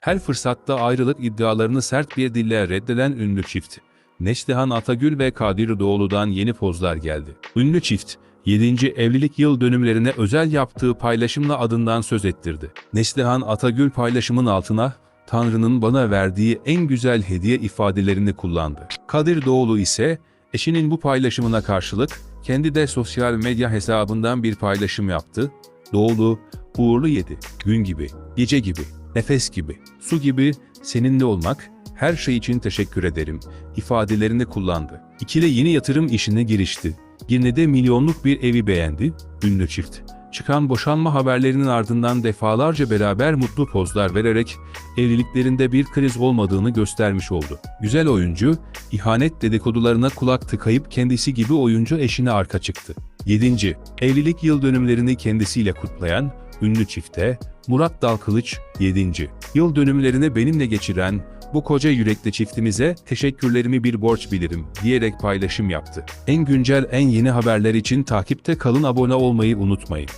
Her fırsatta ayrılık iddialarını sert bir dille reddeden ünlü çift. Neslihan Atagül ve Kadir Doğulu'dan yeni pozlar geldi. Ünlü çift, 7. evlilik yıl dönümlerine özel yaptığı paylaşımla adından söz ettirdi. Neslihan Atagül paylaşımın altına, Tanrı'nın bana verdiği en güzel hediye ifadelerini kullandı. Kadir Doğulu ise, eşinin bu paylaşımına karşılık, kendi de sosyal medya hesabından bir paylaşım yaptı. Doğulu, uğurlu yedi, gün gibi, gece gibi, nefes gibi, su gibi, seninle olmak, her şey için teşekkür ederim ifadelerini kullandı. İkili yeni yatırım işine girişti. Girne'de milyonluk bir evi beğendi, ünlü çift. Çıkan boşanma haberlerinin ardından defalarca beraber mutlu pozlar vererek evliliklerinde bir kriz olmadığını göstermiş oldu. Güzel oyuncu, ihanet dedikodularına kulak tıkayıp kendisi gibi oyuncu eşine arka çıktı. 7. Evlilik yıl dönümlerini kendisiyle kutlayan ünlü çifte Murat Dalkılıç 7. Yıl dönümlerini benimle geçiren bu koca yürekli çiftimize teşekkürlerimi bir borç bilirim diyerek paylaşım yaptı. En güncel en yeni haberler için takipte kalın abone olmayı unutmayın.